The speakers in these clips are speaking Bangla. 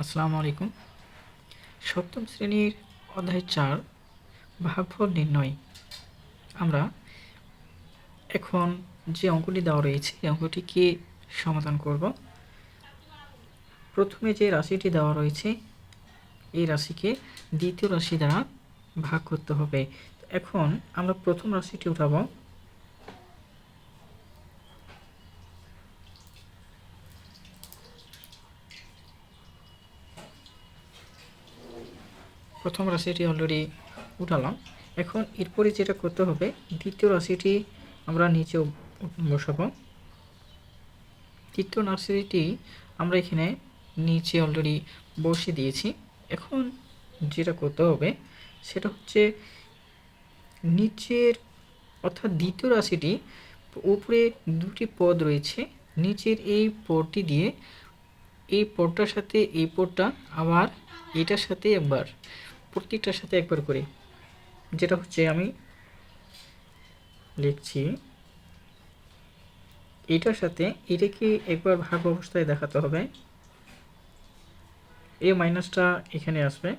আসসালামু আলাইকুম। সপ্তম শ্রেণির অধ্যায় চার, ভাগফল নির্ণয়। আমরা এখন যে অঙ্কটি দেওয়া রয়েছে, এই অঙ্কটিকে সমাধান করব। প্রথমে যে রাশিটি দেওয়া রয়েছে, এই রাশিকে দ্বিতীয় রাশি দ্বারা ভাগ করতে হবে। এখন আমরা প্রথম রাশিটি উঠাবো। প্রথম রাশিটি অলরেডি উঠালাম। এখন এরপরে যেটা করতে হবে, দ্বিতীয় রাশিটি আমরা নিচে বসাবো। তৃতীয় রাশিটি আমরা এখানে নিচে অলরেডি বসে দিয়েছি। এখন যেটা করতে হবে, সেটা হচ্ছে নিচের, অর্থাৎ দ্বিতীয় রাশিটি উপরে দুটি পদ রয়েছে। নিচের এই পদটি দিয়ে এই পদটার সাথে এই পদটা আবার এটার সাথে একবার প্রত্যেকটার সাথে একবার করে। যেটা হচ্ছে আমি লিখছি, এটার সাথে এটাকে একবার ভাগ অবস্থায় দেখাতে হবে। এ মাইনাসটা এখানে আসবে।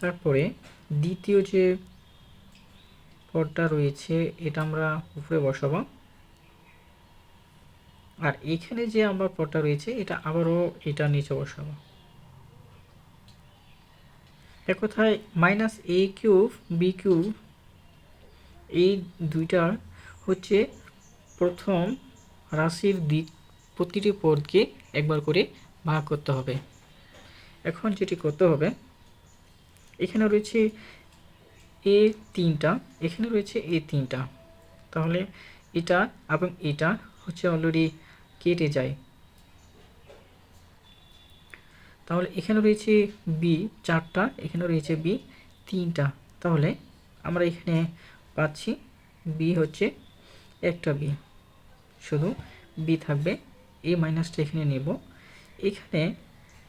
তারপরে দ্বিতীয় যে পদটা রয়েছে, এটা আমরা উপরে বসাবো। আর এখানে যে আমার পদটা রয়েছে, এটা আবারও এটা নিচে বসাবো। এক কথায় minus A cube B cube এই দুইটা হচ্ছে প্রথম রাশির দিক, প্রতিটি পদকে একবার করে ভাগ করতে হবে। এখন যেটি করতে হবে, এখানে রয়েছে এ তিনটা, এখানে রয়েছে এ তিনটা। তাহলে এটা এবং এটা হচ্ছে অলরেডি কেটে যায়। তাহলে এখানে রয়েছে বি চারটা। এখানে রয়েছে বি তিনটা। তাহলে আমরা এখানে পাচ্ছি বি হচ্ছে একটা বি শুধু বি থাকবে। এই মাইনাসটা এখানে নেব। এখানে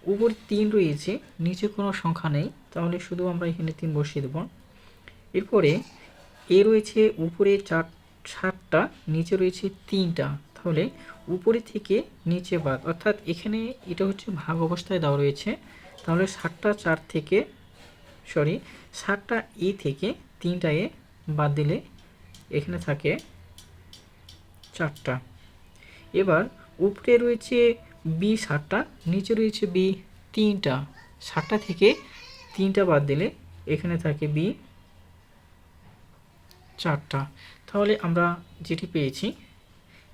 উপর তিন রয়েছে, নিচে কোনো সংখ্যা নেই। তাহলে শুধু আমরা এখানে তিন বসিয়ে দেব। এরপরে এ রয়েছে উপরে চার, সাতটা, নিচে রয়েছে তিনটা। তাহলে উপরে থেকে নিচে বাদ, অর্থাৎ এখানে এটা হচ্ছে ভাগ অবস্থায় দেওয়া রয়েছে, তাহলে সাতটা চার থেকে সরি সাতটা এ থেকে তিনটা এ বাদ দিলে এখানে থাকে চারটা। এবার উপরে রয়েছে বি সাতটা নিচে রয়েছে বি তিনটা সাতটা থেকে তিনটা বাদ দিলে এখানে থাকে বি চারটা। তাহলে আমরা যেটি পেয়েছি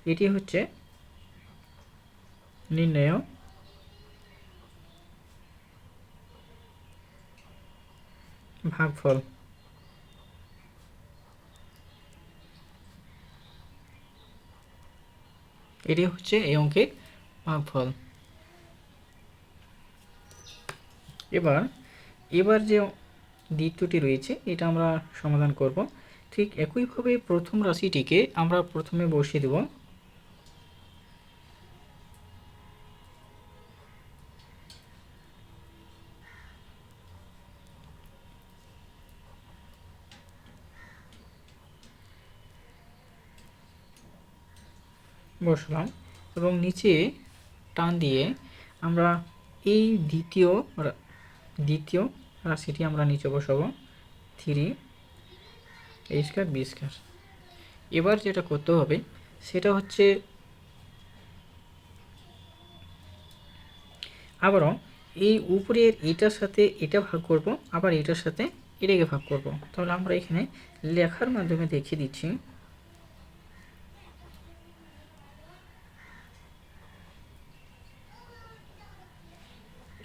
এটি হচ্ছে নির্ণয় ভাগফল। এটি হচ্ছে এই অঙ্কের ভাগফল। এবার এবার যে দ্বিতীয়টি রয়েছে, এটা আমরা সমাধান করব। ঠিক একইভাবে প্রথম রাশিটিকে আমরা প্রথমে বসিয়ে দেব। বসলাম এবং নিচে টান দিয়ে আমরা এই দ্বিতীয় দ্বিতীয় রাশিটি আমরা নিচে বসাবো। থ্রি এই স্কোয়ার বি স্কোয়ার এবার যেটা করতে হবে, সেটা হচ্ছে আবারও এই উপরের এটার সাথে এটা ভাগ করব, আবার এটার সাথে এটাকে ভাগ করব। তাহলে আমরা এখানে লেখার মাধ্যমে দেখিয়ে দিচ্ছি।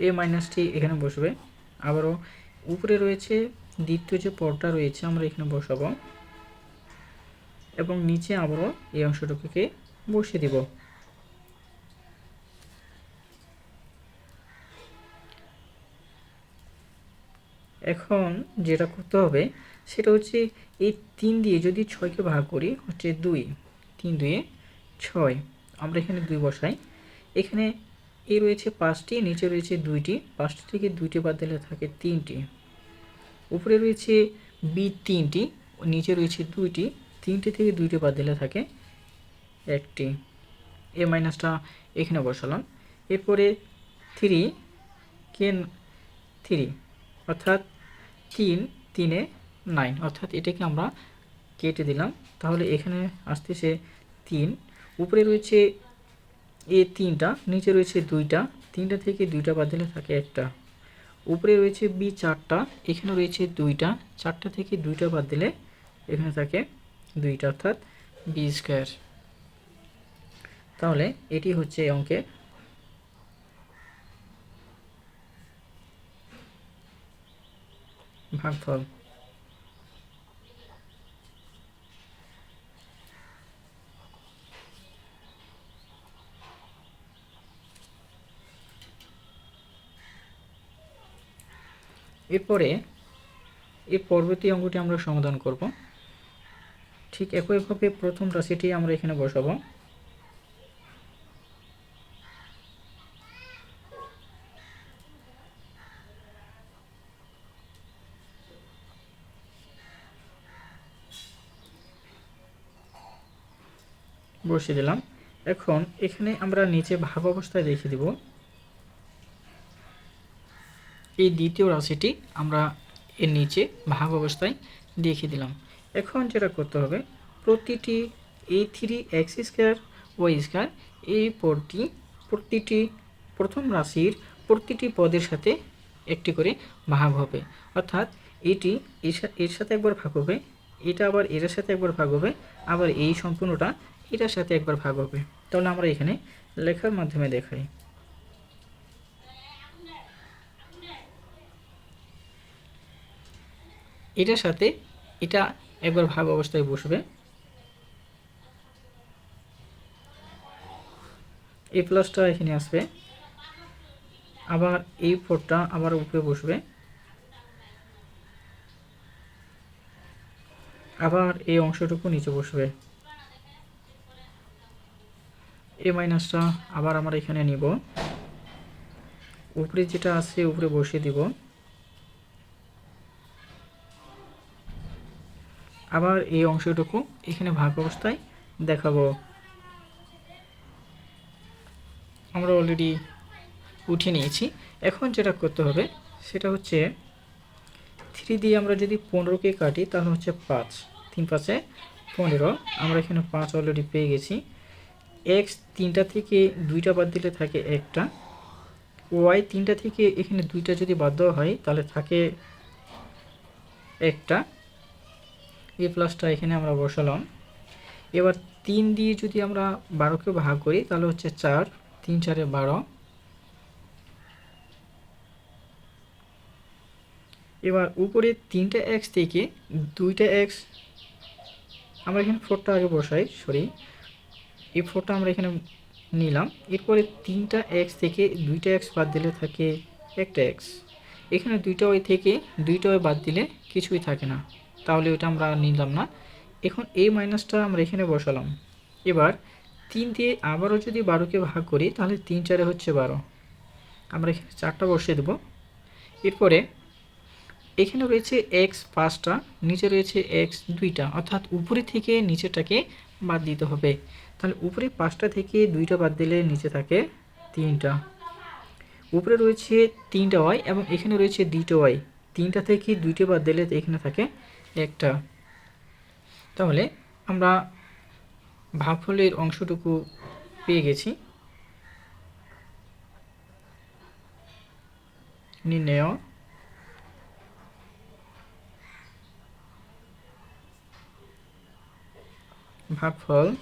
এ মাইনাসটি এখানে বসবে। আবারও উপরে রয়েছে, দ্বিতীয় যে পদটা রয়েছে আমরা এখানে বসাবো। এবং নিচে আবারও এই অংশটুকুকে বসিয়ে দিব। এখন যেটা করতে হবে সেটা হচ্ছে এই তিন দিয়ে যদি ছয়কে ভাগ করি, হচ্ছে দুই। তিন দুয়ে ছয়। আমরা এখানে দুই বসাই। এখানে এ রয়েছে পাঁচটি, নিচে রয়েছে দুইটি। পাঁচটি থেকে দুইটি বাদ দিলে থাকে তিনটি। উপরে রয়েছে বি তিনটি, নিচে রয়েছে দুইটি। তিনটি থেকে দুইটি বাদ দিলে থাকে একটি। এ মাইনাসটা এখানে বসালাম। এরপরে থ্রি, কেন থ্রি, অর্থাৎ তিন, তিনে নাইন। অর্থাৎ এটাকে আমরা কেটে দিলাম। তাহলে এখানে আসতেছে তিন। উপরে রয়েছে এ তিনটা, নিচে রয়েছে দুইটা, তিনটা থেকে দুইটা বাদ দিলে থাকে একটা। উপরে রয়েছে বি চারটা, এখানে রয়েছে দুইটা, চারটা থেকে দুইটা বাদ দিলে এখানে থাকে দুইটা, অর্থাৎ বি স্কোয়ার তাহলে এটি হচ্ছে এই অঙ্কের ভাগফল। এরপরে এই পরবর্তী অঙ্কটি আমরা সমাধান করব। ঠিক একইভাবে প্রথম রাশিটি আমরা এখানে বসাবো। বসিয়ে দিলাম। এখন এখানে আমরা নিচে ভাগ অবস্থায় রেখে দিব। এই দ্বিতীয় রাশিটি আমরা এর নিচে ভাগ অবস্থায় দেখে দিলাম। এখন যেটা করতে হবে, প্রতিটি A three X square Y square এই পদটি প্রতিটি প্রথম রাশির প্রতিটি পদের সাথে একটি করে ভাগ হবে। অর্থাৎ এটি এর সাথে একবার ভাগ হবে, এটা আবার এর সাথে একবার ভাগ হবে, আবার এই সম্পূর্ণটা এটার সাথে একবার ভাগ হবে। তাহলে আমরা এখানে লেখার মাধ্যমে দেখাই। এটার সাথে এটা একবার ভাগ অবস্থায় বসবে। এই প্লাসটা এখানে আসবে। আবার এই ফোরটা আবার উপরে বসবে। আবার এই অংশটুকু নিচে বসবে। এ মাইনাসটা আবার আমরা এখানে নিব। উপরে যেটা আছে, উপরে বসিয়ে দিব। আবার এই অংশটুকু এখানে ভাগ অবস্থায় দেখাবো। আমরা অলরেডি উঠিয়ে নিয়েছি। এখন যেটা করতে হবে, সেটা হচ্ছে থ্রি দিয়ে আমরা যদি পনেরোকে কাটি, তাহলে হচ্ছে পাঁচ। তিন পাঁচে পনেরো। আমরা এখানে পাঁচ অলরেডি পেয়ে গেছি। এক্স তিনটা থেকে দুইটা বাদ দিলে থাকে একটা। ওয়াই তিনটা থেকে এখানে দুইটা যদি বাদ দেওয়া হয়, তাহলে থাকে একটা। এই প্লাসটা এখানে আমরা বসালাম। এবার তিন দিয়ে যদি আমরা বারোকে ভাগ করি, তাহলে হচ্ছে চার, তিন, চারে বারো। এবার উপরে তিনটা এক্স থেকে দুইটা এক্স আমরা এখানে ফোরটা আগে বসাই সরি এই ফোরটা আমরা এখানে নিলাম। এরপরে তিনটা এক্স থেকে দুইটা এক্স বাদ দিলে থাকে একটা এক্স এখানে দুইটা ওই থেকে দুইটা ওই বাদ দিলে কিছুই থাকে না। তাহলে ওইটা আমরা নিলাম না। এখন এই মাইনাসটা আমরা এখানে বসালাম। এবার তিন দিয়ে আবারও যদি বারোকে ভাগ করি, তাহলে তিন চারে হচ্ছে বারো। আমরা এখানে চারটা বসিয়ে দেবো। এরপরে এখানে রয়েছে এক্স পাঁচটা, নিচে রয়েছে এক্স দুইটা। অর্থাৎ উপরে থেকে নিচেটাকে বাদ দিতে হবে। তাহলে উপরে পাঁচটা থেকে দুইটা বাদ দিলে নিচে থাকে তিনটা। উপরে রয়েছে তিনটা ওয়াই এবং এখানে রয়েছে দুইটা ওয়াই তিনটা থেকে দুইটা বাদ দিলে এখানে থাকে একটা। তাহলে আমরা ভাগফলের অংশটুকু পেয়ে গেছি। নির্ণয়। ভাগফল